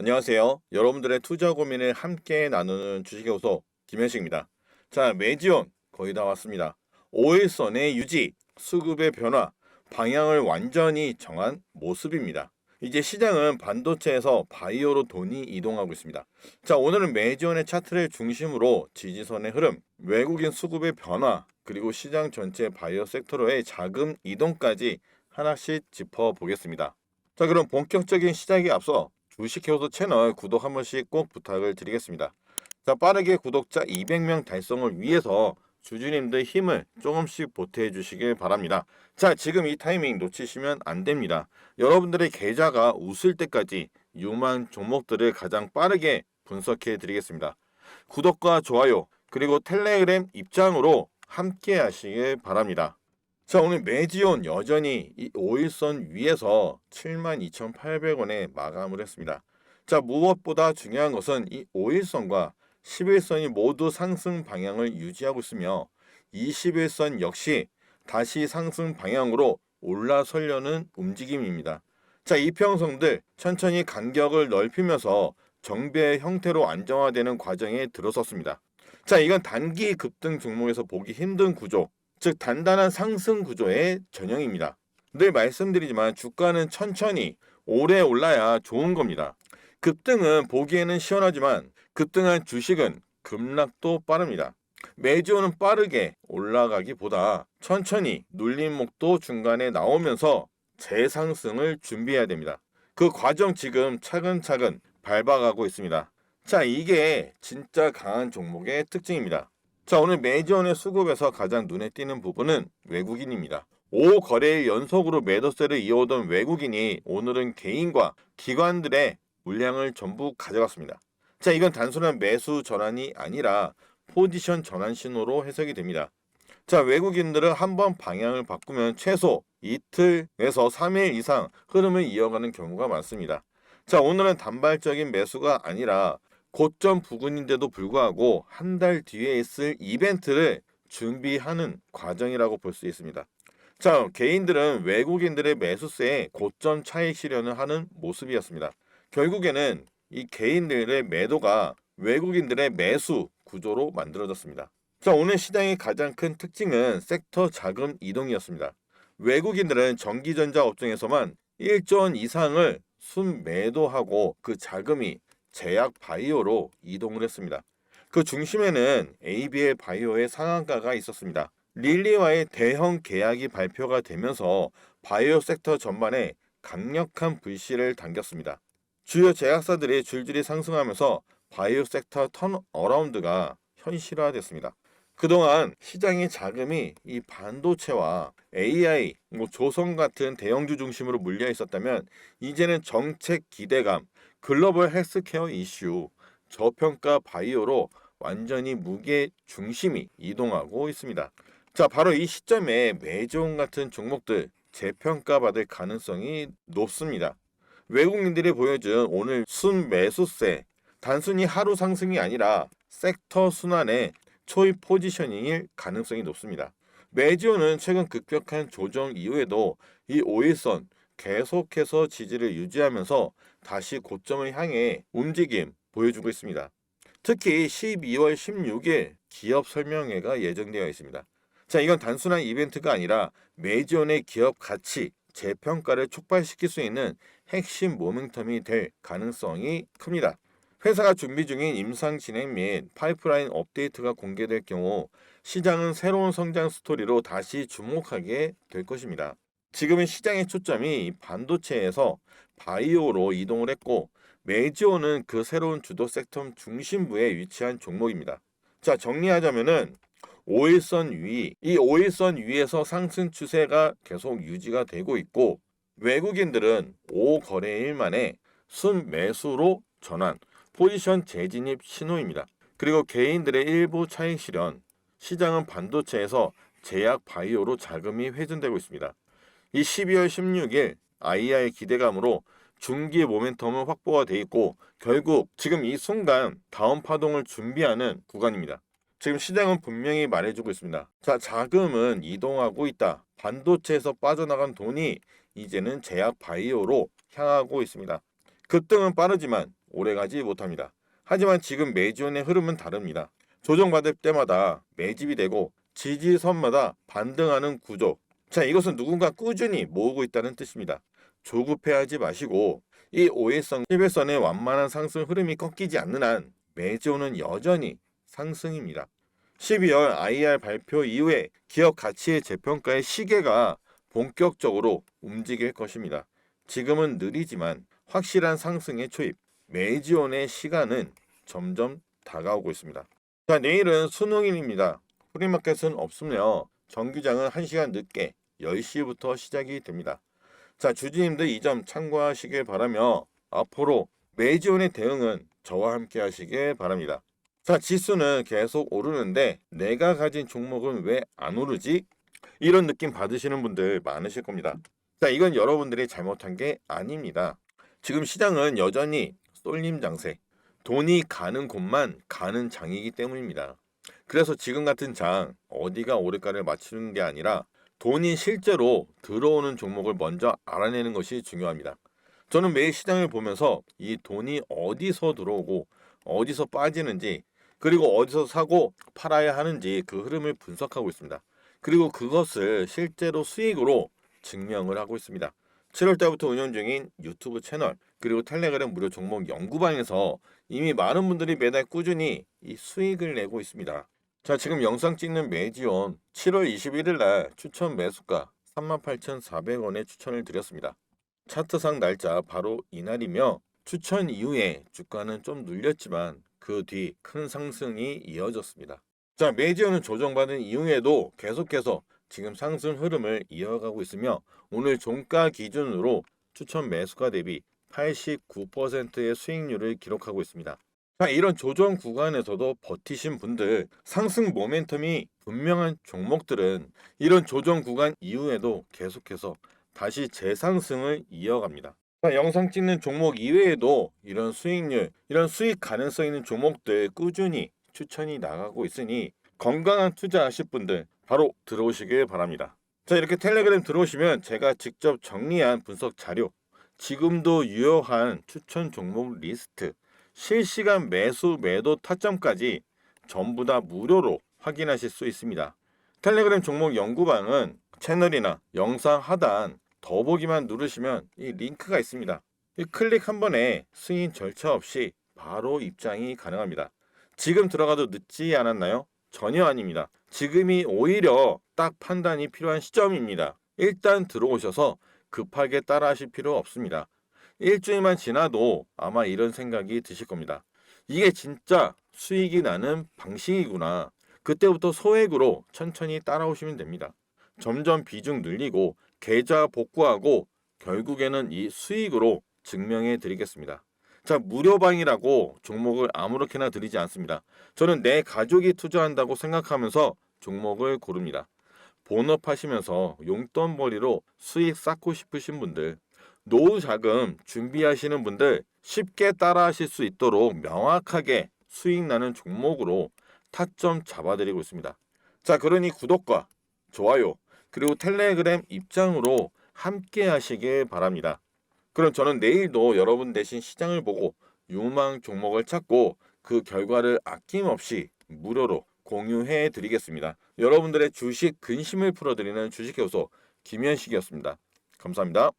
안녕하세요. 여러분들의 투자 고민을 함께 나누는 주식요소 김현식입니다. 자, 매지온 거의 다 왔습니다. 5일선의 유지, 수급의 변화, 방향을 완전히 정한 모습입니다. 이제 시장은 반도체에서 바이오로 돈이 이동하고 있습니다. 자, 오늘은 매지온의 차트를 중심으로 지지선의 흐름, 외국인 수급의 변화, 그리고 시장 전체 바이오 섹터로의 자금 이동까지 하나씩 짚어보겠습니다. 자, 그럼 본격적인 시작에 앞서 주식해오도 채널 구독 한 번씩 꼭 부탁을 드리겠습니다. 자, 빠르게 구독자 200명 달성을 위해서 주주님들 힘을 조금씩 보태해 주시길 바랍니다. 자, 지금 이 타이밍 놓치시면 안 됩니다. 여러분들의 계좌가 웃을 때까지 유망 종목들을 가장 빠르게 분석해 드리겠습니다. 구독과 좋아요, 그리고 텔레그램 입장으로 함께 하시길 바랍니다. 자, 오늘 매지온 여전히 이 5일선 위에서 72,800원에 마감을 했습니다. 자, 무엇보다 중요한 것은 이 5일선과 11선이 모두 상승 방향을 유지하고 있으며 21선 역시 다시 상승 방향으로 올라서려는 움직임입니다. 자, 이평선들 천천히 간격을 넓히면서 정배 형태로 안정화되는 과정에 들어섰습니다. 자, 이건 단기 급등 종목에서 보기 힘든 구조, 즉 단단한 상승 구조의 전형입니다. 늘 말씀드리지만 주가는 천천히 오래 올라야 좋은 겁니다. 급등은 보기에는 시원하지만 급등한 주식은 급락도 빠릅니다. 매주는 빠르게 올라가기보다 천천히 눌림목도 중간에 나오면서 재상승을 준비해야 됩니다. 그 과정 지금 차근차근 밟아가고 있습니다. 자, 이게 진짜 강한 종목의 특징입니다. 자, 오늘 매지원의 수급에서 가장 눈에 띄는 부분은 외국인입니다. 5거래일 연속으로 매도세를 이어오던 외국인이 오늘은 개인과 기관들의 물량을 전부 가져갔습니다. 자, 이건 단순한 매수 전환이 아니라 포지션 전환 신호로 해석이 됩니다. 자, 외국인들은 한번 방향을 바꾸면 최소 이틀에서 3일 이상 흐름을 이어가는 경우가 많습니다. 자, 오늘은 단발적인 매수가 아니라 고점 부근인데도 불구하고 한 달 뒤에 있을 이벤트를 준비하는 과정이라고 볼 수 있습니다. 자, 개인들은 외국인들의 매수세에 고점 차익 실현을 하는 모습이었습니다. 결국에는 이 개인들의 매도가 외국인들의 매수 구조로 만들어졌습니다. 자, 오늘 시장의 가장 큰 특징은 섹터 자금 이동이었습니다. 외국인들은 전기전자 업종에서만 1조 원 이상을 순매도하고 그 자금이 제약 바이오로 이동을 했습니다. 그 중심에는 ABL 바이오의 상한가가 있었습니다. 릴리와의 대형 계약이 발표가 되면서 바이오 섹터 전반에 강력한 불씨를 당겼습니다. 주요 제약사들이 줄줄이 상승하면서 바이오 섹터 턴어라운드가 현실화됐습니다. 그동안 시장의 자금이 이 반도체와 AI, 뭐 조선 같은 대형주 중심으로 물려 있었다면 이제는 정책 기대감, 글로벌 헬스케어 이슈, 저평가 바이오로 완전히 무게 중심이 이동하고 있습니다. 자, 바로 이 시점에 매종 같은 종목들 재평가받을 가능성이 높습니다. 외국인들이 보여준 오늘 순매수세 단순히 하루 상승이 아니라 섹터 순환의 초입 포지셔닝일 가능성이 높습니다. 매지오는 최근 급격한 조정 이후에도 이 5일선 계속해서 지지를 유지하면서 다시 고점을 향해 움직임 보여주고 있습니다. 특히 12월 16일 기업 설명회가 예정되어 있습니다. 자, 이건 단순한 이벤트가 아니라 매지온의 기업 가치 재평가를 촉발시킬 수 있는 핵심 모멘텀이 될 가능성이 큽니다. 회사가 준비 중인 임상 진행 및 파이프라인 업데이트가 공개될 경우 시장은 새로운 성장 스토리로 다시 주목하게 될 것입니다. 지금은 시장의 초점이 반도체에서 바이오로 이동을 했고 메이지오는 그 새로운 주도 섹터 중심부에 위치한 종목입니다. 자 정리하자면은 5일선 위, 이 5일선 위에서 상승 추세가 계속 유지가 되고 있고 외국인들은 5거래일 만에 순매수로 전환, 포지션 재진입 신호입니다. 그리고 개인들의 일부 차익 실현, 시장은 반도체에서 제약 바이오로 자금이 회전되고 있습니다. 이 12월 16일 IR 기대감으로 중기 모멘텀은 확보가 돼 있고 결국 지금 이 순간 다음 파동을 준비하는 구간입니다. 지금 시장은 분명히 말해주고 있습니다. 자, 자금은 이동하고 있다. 반도체에서 빠져나간 돈이 이제는 제약 바이오로 향하고 있습니다. 급등은 빠르지만 오래가지 못합니다. 하지만 지금 매지원의 흐름은 다릅니다. 조정받을 때마다 매집이 되고 지지선마다 반등하는 구조. 자, 이것은 누군가 꾸준히 모으고 있다는 뜻입니다. 조급해하지 마시고 이 5일선, 11선의 완만한 상승 흐름이 꺾이지 않는 한 매지원은 여전히 상승입니다. 12월 IR 발표 이후에 기업 가치의 재평가의 시계가 본격적으로 움직일 것입니다. 지금은 느리지만 확실한 상승의 초입, 매지원의 시간은 점점 다가오고 있습니다. 자, 내일은 수능일입니다. 프리마켓은 없으며 정규장은 1시간 늦게 10시부터 시작이 됩니다. 자, 주주님들 이 점 참고하시길 바라며 앞으로 매지원의 대응은 저와 함께 하시길 바랍니다. 자, 지수는 계속 오르는데 내가 가진 종목은 왜 안 오르지? 이런 느낌 받으시는 분들 많으실 겁니다. 자, 이건 여러분들이 잘못한 게 아닙니다. 지금 시장은 여전히 쏠림 장세, 돈이 가는 곳만 가는 장이기 때문입니다. 그래서 지금 같은 장 어디가 오를까를 맞추는 게 아니라 돈이 실제로 들어오는 종목을 먼저 알아내는 것이 중요합니다. 저는 매일 시장을 보면서 이 돈이 어디서 들어오고 어디서 빠지는지 그리고 어디서 사고 팔아야 하는지 그 흐름을 분석하고 있습니다. 그리고 그것을 실제로 수익으로 증명을 하고 있습니다. 7월 달부터 운영 중인 유튜브 채널 그리고 텔레그램 무료 종목 연구방에서 이미 많은 분들이 매달 꾸준히 이 수익을 내고 있습니다. 자, 지금 영상 찍는 매지원 7월 21일 날 추천 매수가 38,400원에 추천을 드렸습니다. 차트상 날짜 바로 이날이며 추천 이후에 주가는 좀 눌렸지만 그 뒤 큰 상승이 이어졌습니다. 자, 매지원은 조정받은 이후에도 계속해서 지금 상승 흐름을 이어가고 있으며 오늘 종가 기준으로 추천 매수가 대비 89%의 수익률을 기록하고 있습니다. 자, 이런 조정 구간에서도 버티신 분들, 상승 모멘텀이 분명한 종목들은 이런 조정 구간 이후에도 계속해서 다시 재상승을 이어갑니다. 자, 영상 찍는 종목 이외에도 이런 수익률, 이런 수익 가능성 있는 종목들 꾸준히 추천이 나가고 있으니 건강한 투자하실 분들 바로 들어오시길 바랍니다. 자, 이렇게 텔레그램 들어오시면 제가 직접 정리한 분석 자료, 지금도 유효한 추천 종목 리스트, 실시간 매수 매도 타점까지 전부 다 무료로 확인하실 수 있습니다. 텔레그램 종목 연구방은 채널이나 영상 하단 더보기만 누르시면 이 링크가 있습니다. 이 클릭 한 번에 승인 절차 없이 바로 입장이 가능합니다. 지금 들어가도 늦지 않았나요? 전혀 아닙니다. 지금이 오히려 딱 판단이 필요한 시점입니다. 일단 들어오셔서 급하게 따라 하실 필요 없습니다. 일주일만 지나도 아마 이런 생각이 드실 겁니다. 이게 진짜 수익이 나는 방식이구나. 그때부터 소액으로 천천히 따라오시면 됩니다. 점점 비중 늘리고 계좌 복구하고 결국에는 이 수익으로 증명해 드리겠습니다. 자, 무료방이라고 종목을 아무렇게나 드리지 않습니다. 저는 내 가족이 투자한다고 생각하면서 종목을 고릅니다. 본업하시면서 용돈벌이로 수익 쌓고 싶으신 분들, 노후 자금 준비하시는 분들 쉽게 따라하실 수 있도록 명확하게 수익 나는 종목으로 타점 잡아드리고 있습니다. 자, 그러니 구독과 좋아요, 그리고 텔레그램 입장으로 함께 하시길 바랍니다. 그럼 저는 내일도 여러분 대신 시장을 보고 유망 종목을 찾고 그 결과를 아낌없이 무료로 공유해 드리겠습니다. 여러분들의 주식 근심을 풀어드리는 주식교수 김현식이었습니다. 감사합니다.